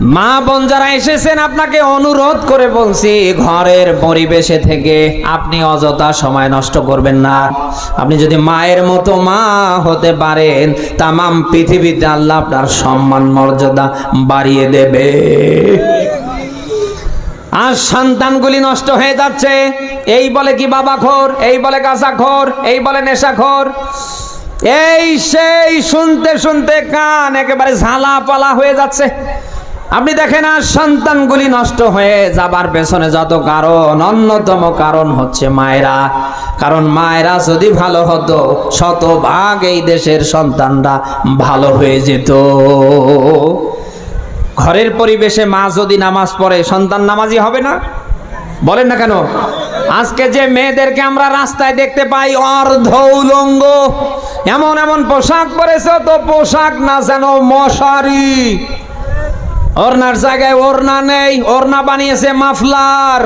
মা বোন যারা এসেছেন, আপনাকে অনুরোধ করে বলছি, ঘরের পরিবেশে থেকে আপনি অযথা সময় নষ্ট করবেন না। আপনি যদি মায়ের মতো মা হতে পারেন, তামাম পৃথিবীতে আল্লাহ আপনার সম্মান, মর্যাদা বাড়িয়ে দেবে। আর সন্তানগুলি নষ্ট হয়ে যাচ্ছে। এই বলে কি বাবা খোর, এই বলে গাছা খোর, এই বলে নেশা খোর। এই সেই শুনতে শুনতে কান একেবারে ঝালা পালা হয়ে যাচ্ছে। আপনি দেখেন আর সন্তানগুলি নষ্ট হয়ে যাবার পেছনে যত কারণ, অন্যতম কারণ হচ্ছে মায়েরা। কারণ মায়েরা যদি ভালো হতো, শতভাগ এই দেশের সন্তানরা ভালো হয়ে যেত। ঘরের পরিবেশে মা যদি নামাজ পড়ে, সন্তান নামাজি হবে না? বলেন না কেন? আজকে যে মেয়েদেরকে আমরা রাস্তায় দেখতে পাই, অর্ধ উলঙ্গ। এমন এমন পোশাক পরেছে, তো পোশাক না যেন মশারি। ওড়নার জায়গায় ওরনা নেই ওরনা বানিয়েছে মাফলার।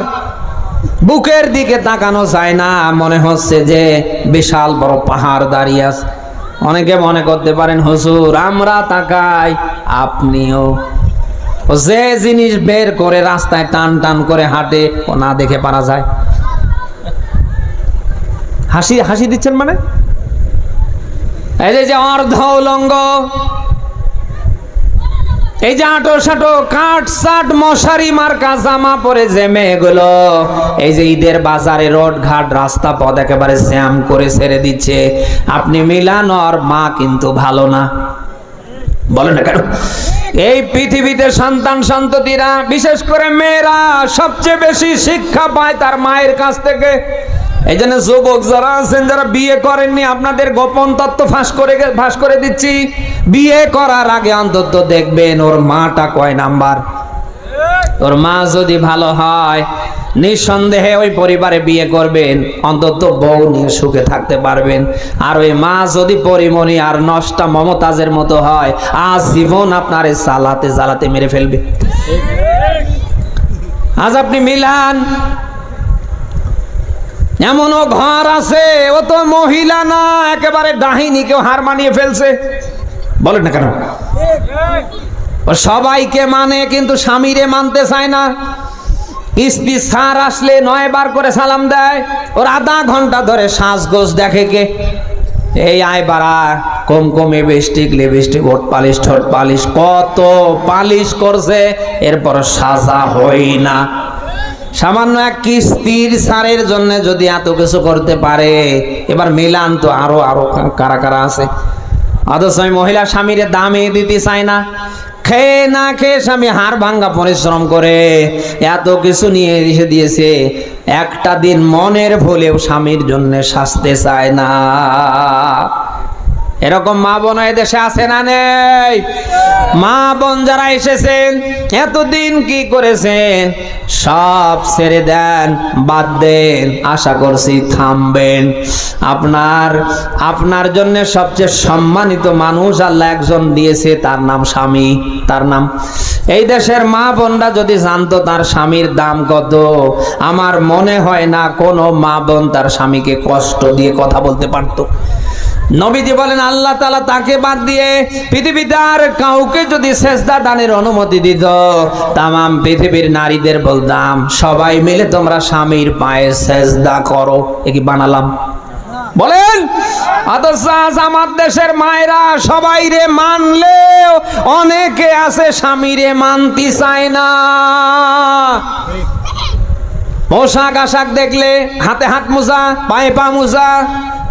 বুকের দিকে তাকানো যায় না, মনে হচ্ছে যে বিশাল বড় পাহাড় দাঁড়িয়ে আছে। অনেকে মনে করতে পারেন, হুজুর, আমরা তাকাই, আপনিও। যে জিনিস বের করে রাস্তায় টান টান করে হাঁটে, ও না দেখে পারা যায়। হাসি হাসি দিচ্ছেন মানে? এই যে অর্ধ উলঙ্গ। এই যে আটো সাটো, কাঠ সাট মশারি, মার্কা, জামা পরে যে মেয়েগুলো, এই যে ঈদের বাজারে রোড ঘাট, রাস্তা পথ একেবারে জ্যাম করে ছেড়ে দিচ্ছে। আপনি মিলান আর মা কিন্তু ভালো না। বলেন না কেন? এই পৃথিবীতে সন্তান, সন্ততিরা, বিশেষ করে মেয়েরা, সবচেয়ে বেশি শিক্ষা পায় তার মায়ের কাছ থেকে। এই জন্য যুবক যারা আছেন, যারা বিয়ে করেননি, আপনাদের গোপন তত্ত্ব ফাঁস করে ফাঁস করে দিচ্ছি। বিয়ে করার আগে অন্তত দেখবেন ওর মাটা কয় নাম্বার। ওর মা যদি ভালো হয়, নিঃসন্দেহে ওই পরিবারে বিয়ে করবেন, অন্তত বউ নিয়ে সুখে থাকতে পারবেন। আর ওই মা যদি পরিমণি আর নষ্টা মমতাজের মতো হয় আজ জীবন আপনার জ্বালাতে জ্বালাতে মেরে ফেলবে। আজ আপনি মিলান। এমনও ঘর আছে, ও তো মহিলা না, একেবারে ডাহিনী, কেউ হার মানিয়ে ফেলছে। বলেন না কেন? সবাইকে মানে কিন্তু স্বামীরে মানতে চায় না। কিস্তি সার আসলে নয় বার করে সালাম দেয়, ওর আধা ঘণ্টা ধরে শ্বাসগোজ দেখে কে? এই আয় বাড়া কম কমে লিপস্টিক লিপস্টিক ওট পালিশ, ঠোঁট পালিশ, কত পালিশ করছে, এরপর সাজা হই না। সামান্য এক কিস্তির সারের জন্য যদি এত কিছু করতে পারে, এবার মিলান তো আরও আরও কারা কারা আছে। অথচ আমি মহিলা স্বামীর দামে দিতে চাই না। খেয়ে না খেয়ে স্বামী হাড় ভাঙ্গা পরিশ্রম করে এত কিছু নিয়ে এসে দিয়েছে। একটা দিন মনের ভুলেও স্বামীর জন্য শাস্তে চায় না। এরকম মা বোন দেশে আছে না নেই? মা বোন যারা এসেছেন, এতদিন কি করেছেন? সব ছেড়ে দেন, বাদ দেন, আশা করছি থামবেন। আপনার আপনার জন্য সবচেয়ে সম্মানিত মানুষ আল্লাহ একজন দিয়েছে, তার নাম স্বামী। তার নাম। এই দেশের মা বোনরা যদি জানতো তার স্বামীর দাম কত, আমার মনে হয় না কোনো মা বোন তার স্বামীকে কষ্ট দিয়ে কথা বলতে পারতো। নবীজি বলেন, আল্লাহ তালা তাকে বাদ দিয়ে পৃথিবীতে আর কাউকে যদি সেজদা দানের অনুমতি দিত, তামাম পৃথিবীর নারীদের বলতাম, সবাই মিলে তোমরা স্বামীর পায়ে সেজদা করো। এ কি বানালাম? বলেন আমার দেশের মায়েরা সবাই রে মানলেও অনেকে আছে স্বামীরে মানতে চায় না। পোশাক আশাক দেখলে হাতে হাত মোজা, পায়ে পা মোজা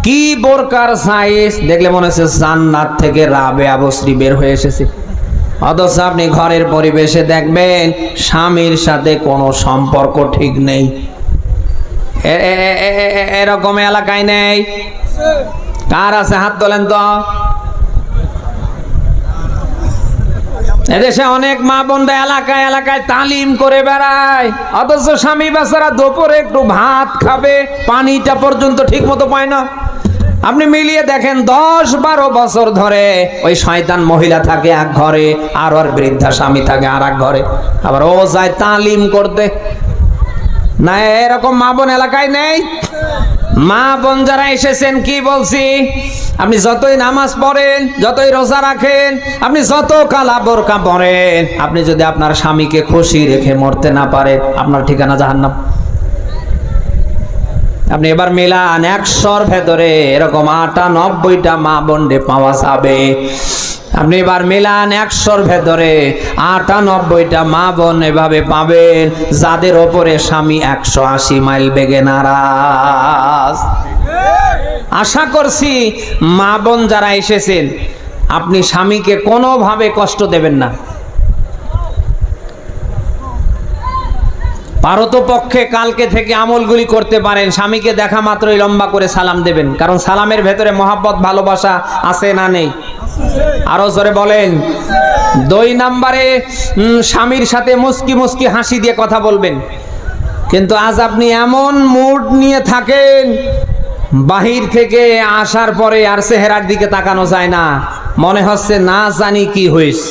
কি বোরকার সাইজ দেখলে মনে হচ্ছে জান্নাত থেকে রাবে আবশ্রী বের হয়ে এসেছে। অথচ আপনি ঘরের পরিবেশে দেখবেন স্বামীর সাথে কোনো সম্পর্ক ঠিক নেই। এরকম এলাকায় নেই। কার আছে? হাত তোলেন তো। এদেশে অনেক মা বোনরা এলাকায় এলাকায় তালিম করে বেড়ায়। অথচ স্বামী বেচারা দুপুরে একটু ভাত খাবে, পানিটা পর্যন্ত ঠিক মতো পায় না। আপনি মিলিয়ে দেখেন দশ বারো বছর ধরে ওই শয়তান মহিলা থাকে এক ঘরে, আর ওর বৃদ্ধা স্বামী থাকে আর এক ঘরে। আবার ও যায় তালিম করতে। না, এরকম মা বোন এলাকায় নেই? মা বোন যারা এসেছেন, কি বলছি? আপনি যতই নামাজ পড়েন, যতই রোজা রাখেন, আপনি যত কালা বোরকা পড়েন, আপনি যদি আপনার স্বামীকে খুশি রেখে মরতে না পারেন, আপনার ঠিকানা জাহান্নাম। আপনি এবার মিলান একশোর ভেতরে এরকম আটানব্বইটা মা বন্ডে পাওয়া যাবে। আপনি এবার মিলান একশোর ভেতরে আটানব্বইটা মা বোন এভাবে পাবেন, যাদের ওপরে স্বামী একশো আশি মাইল বেগে নারাজ। আশা করছি মা বোন যারা এসেছেন, আপনি স্বামীকে কোনোভাবে কষ্ট দেবেন না। পারত পক্ষে কালকে থেকে আমলগুলি করতে পারেন। স্বামীকে দেখা মাত্রই লম্বা করে সালাম দেবেন। কারণ সালামের ভেতরে মহাব্বত, ভালোবাসা আছে না নেই? আরও জোরে বলেন। দুই নাম্বারে স্বামীর সাথে মুস্কি মুস্কি হাসি দিয়ে কথা বলবেন। কিন্তু আজ আপনি এমন মুড নিয়ে থাকেন, বাহির থেকে আসার পরে আর চেহারার দিকে তাকানো যায় না। মনে হচ্ছে না জানি কি হয়েছে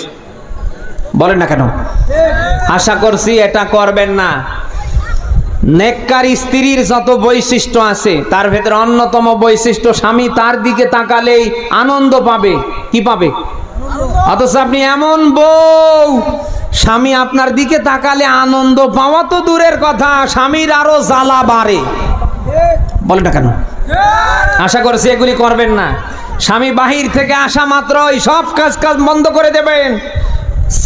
বলেন না কেন? আশা করছি এটা করবেন না। নেককার স্ত্রীর যত বৈশিষ্ট্য আছে, তার ভেতরে অন্যতম বৈশিষ্ট্য, স্বামী তার দিকে তাকালেই আনন্দ পাবে। কি পাবে? অথচ আপনি এমন বউ, স্বামী আপনার দিকে তাকালে আনন্দ পাওয়া তো দূরের কথা, স্বামীর আরও জ্বালা বাড়ে। বলে না কেন? আশা করছি এগুলি করবেন না। স্বামী বাহির থেকে আসা মাত্রই সব কাজ কাজ বন্ধ করে দেবেন।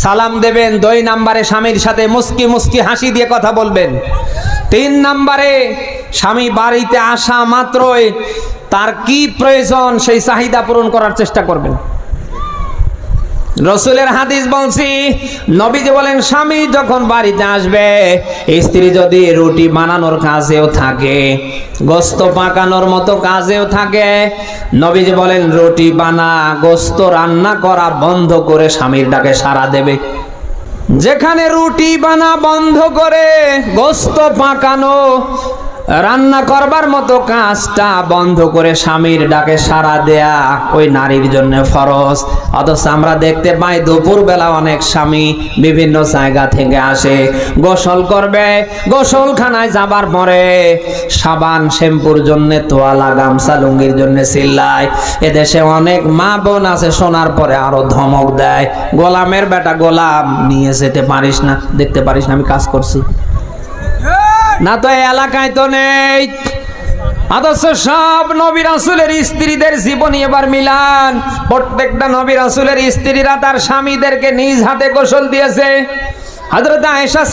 সালাম দেবেন, দুই নাম্বারে স্বামীর সাথে মুস্কি মুস্কি হাসি দিয়ে কথা বলবেন। তিন নাম্বারে স্বামী বাড়িতে আসা মাত্রই তার কি প্রয়োজন সেই চাহিদা পূরণ করার চেষ্টা করবেন। রসুলের হাদিস বলছি, নবীজি বলেন, স্বামী যখন বাড়িতে আসবে, স্ত্রী যদি রুটি বানানোর কাজেও থাকে, গোস্ত পাকানোর মতো কাজেও থাকে, নবীজি বলেন, রুটি বানা, গোস্ত রান্না করা বন্ধ করে স্বামীর ডাকে সারা দেবে। যেখানে রুটি বানা বন্ধ করে, গোস্ত পাকানো রান্না করবার মতো কাজটা বন্ধ করে স্বামীর ডাকে সারা দেয়া ওই নারীর জন্য ফরজ। অথচ আমরা দেখতে পাই দুপুর বেলা অনেক স্বামী বিভিন্ন জায়গা থেকে আসে, গোসল করবে, গোসলখানায় যাবার পরে সাবান, শ্যাম্পুর জন্য তোয়ালা, গামছা, লুঙ্গির জন্য চিল্লায় এদেশে অনেক মা বোন আছে, শোনার পরে আরও ধমক দেয়, গোলামের বেটা গোলাম, নিয়ে যেতে পারিস না, দেখতে পারিস না আমি কাজ করছি। না তো এলাকায় তো নেই। আদর্শ সব নবী রাসুলের স্ত্রীদের জীবনী এবার মিলান। প্রত্যেকটা নবী রাসুলের স্ত্রীরা তার স্বামীদেরকে নিজ হাতে গোসল দিয়েছে। হযরত আয়েশা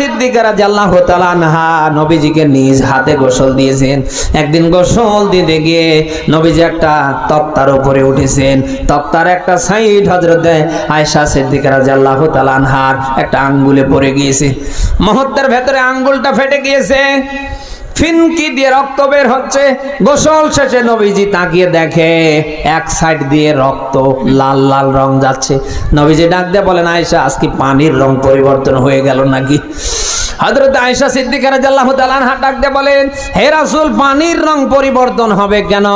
নবীজিকে নিজ হাতে গোসল দিয়েছেন। একদিন গোসল দিতে গিয়ে নবীজি একটা উপরে উঠেছেন। একটা সাইড আয়েশা একটা আঙ্গুলে পড়ে গিয়েছে। মুহূর্তের ভেতরে আঙ্গুলটা ফেটে গিয়েছে। ফিনকি দিয়ে রক্ত বের হচ্ছে। গোসল শেষে নবীজি তাকিয়ে দেখে, এক সাইড দিয়ে রক্ত লাল লাল রং যাচ্ছে। নবীজি ডাক দিয়ে বলেন, আয়েশা, আজকে পানির রং পরিবর্তন হয়ে গেল নাকি? হযরত আয়েশা সিদ্দিকা জাল্লাহ তাআলা হাট ডাক দিয়ে বলেন, হে রাসূল, পানির রং পরিবর্তন হবে কেন?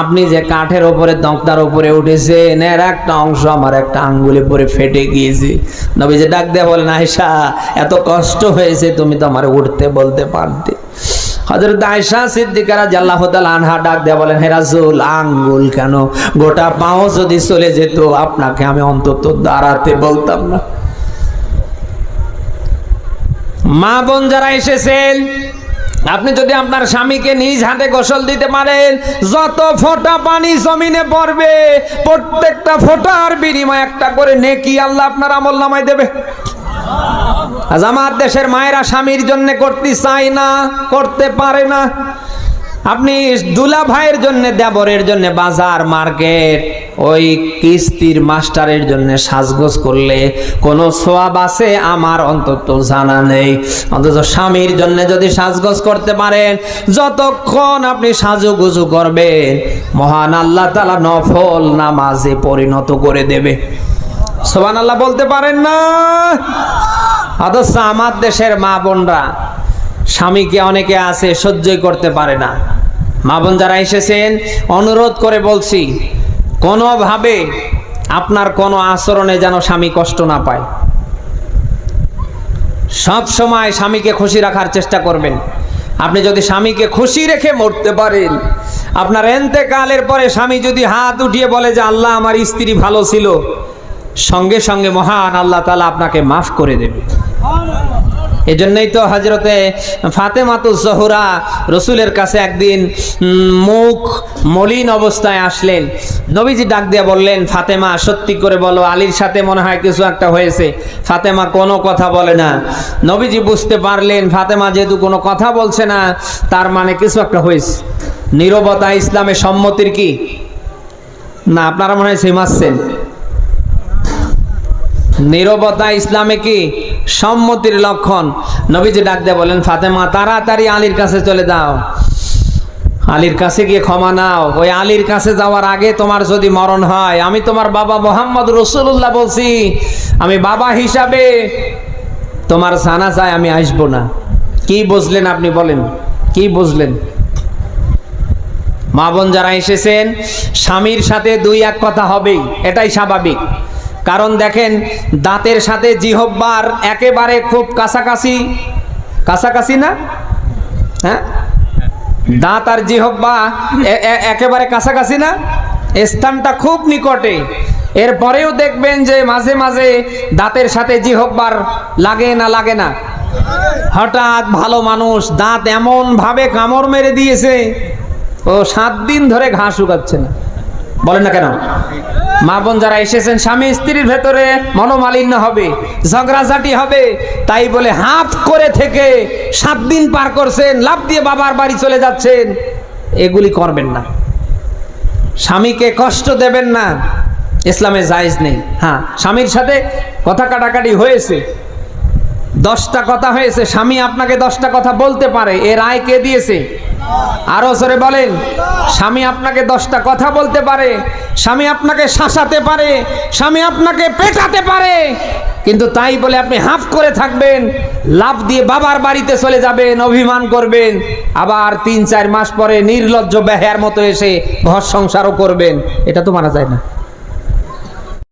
আপনি যে কাঠের ওপরে দংতার উপরে উঠেছেন, এর একটা অংশ আমার একটা আঙ্গুলে পরে ফেটে গিয়েছে। নবীজি ডাক দিয়ে বলেন, আয়েশা, এত কষ্ট হয়েছে, তুমি তো আমার উঠতে বলতে পারতে। হযরত আয়েশা সিদ্দিকারা জাল্লাহ আনহা ডাক দিয়ে বলেন, হে রাসূল, আঙ্গুল কেন? গোটা পাও যদি চলে যেত, আপনাকে আমি অন্তত দাঁড়াতে বলতাম না। মা বোন যারা এসেছেন আপনি যদি আপনার স্বামীকে নিজ হাতে গোসল দিতে পারেন, যত ফোঁটা পানি জমিনে পড়বে, প্রত্যেকটা ফোঁটার বিনিময়ে একটা করে নেকি আল্লাহ আপনার আমল নামায় দেবে। আজ আমার দেশের মায়েরা স্বামীর জন্য করতে চায় না, করতে পারে না। আপনি দুলা ভাইয়ের জন্য, দেবরের জন্য, বাজার মার্কেট ওই কিস্তির মাস্টারের জন্য সাজগোজ করলে কোনো সোয়াব আছে? আমার অন্তত জানা নেই। অন্তত স্বামীর জন্য যদি সাজগোজ করতে পারেন, যতক্ষণ আপনি সাজুগুজু করবেন, মহান আল্লাহ তালা নফল নামাজে পরিণত করে দেবে। সোবান আল্লাহ বলতে পারেন না? অথচ আমার দেশের মা বোনরা, স্বামীকে অনেকে আছে সহ্যই করতে পারে না। মা বোন যারা এসেছেন, অনুরোধ করে বলছি কোনোভাবে আপনার কোনো আচরণে যেন স্বামী কষ্ট না পায়। সব সময় স্বামীকে খুশি রাখার চেষ্টা করবেন। আপনি যদি স্বামীকে খুশি রেখে মরতে পারেন, আপনার এন্তেকালের পরে স্বামী যদি হাত উঠিয়ে বলে যে, আল্লাহ আমার স্ত্রী ভালো ছিল। সঙ্গে সঙ্গে মহান আল্লাহ তালা আপনাকে মাফ করে দেবে। এজন্যই তো হজরতে ফাতেমাতুজ জহুরা রসুলের কাছে একদিন মুখ মলিন অবস্থায় আসলেন। নবীজি ডাক দিয়ে বললেন, ফাতেমা, সত্যি করে বলো, আলীর সাথে মনে হয় কিছু একটা হয়েছে। ফাতেমা কোনো কথা বলে না। নবীজি বুঝতে পারলেন, ফাতেমা যেহেতু কোনো কথা বলছে না, তার মানে কিছু একটা হয়েছে। নীরবতা ইসলামে সম্মতির কি? না, আপনারা মনে হয় সেমাচ্ছেন নীরবতা ইসলামে কি সম্মতির লক্ষণ। নবীজি ডাক দিয়ে বলেন, ফাতেমা, তাড়াতাড়ি আলীর কাছে চলে যাও। আলীর কাছে গিয়ে ক্ষমা নাও। ওই আলীর কাছে যাওয়ার আগে তোমার যদি মরণ হয়, আমি তোমার বাবা মোহাম্মদ রসুল্লাহ বলছি, আমি বাবা হিসাবে তোমার সানা যায় আমি আসব না। কি বুঝলেন আপনি বলেন? কি বুঝলেন? মা বোন যারা এসেছেন, স্বামীর সাথে দুই এক কথা হবেই, এটাই স্বাভাবিক। কারণ দেখেন, দাঁতের সাথে জিহব্বার একেবারে খুব কাছাকাছি। কাছাকাছি না? হ্যাঁ? দাঁত আর জিহব্বা একেবারে কাছাকাছি না? স্থানটা খুব নিকটে। এরপরেও দেখবেন যে মাঝে মাঝে দাঁতের সাথে জিহব্বার লাগে না লাগে না। হঠাৎ ভালো মানুষ দাঁত এমন ভাবে কামড় মেরে দিয়েছে, ও সাত দিন ধরে ঘাস শুকাচ্ছে না। বলেন না কেন? মা বোন যারা এসেছেন, স্বামী স্ত্রীর ভেতরে মনোমালিন্য হবে, ঝগড়াঝাটি হবে, তাই বলে হাফ করে থেকে সাত দিন পার করছেন লাভ দিয়ে বাবার বাড়ি চলে যাচ্ছেন। এগুলি করবেন না। স্বামীকে কষ্ট দেবেন না। ইসলামে জায়েজ নেই। হ্যাঁ স্বামীর সাথে কথা কাটাকাটি হয়েছে। দশটা কথা হয়েছে। স্বামী আপনাকে দশটা কথা বলতে পারে। এর রায় কে দিয়েছে? আরও জোরে বলেন, স্বামী আপনাকে দশটা কথা বলতে পারে, স্বামী আপনাকে শাসাতে পারে, স্বামী আপনাকে পেটাতে পারে, কিন্তু তাই বলে আপনি হাফ করে থাকবেন, লাভ দিয়ে বাবার বাড়িতে চলে যাবেন, অভিমান করবেন, আবার তিন চার মাস পরে নির্লজ্জ ব্যাহার মতো এসে ঘর সংসারও করবেন, এটা তো মারা যায় না।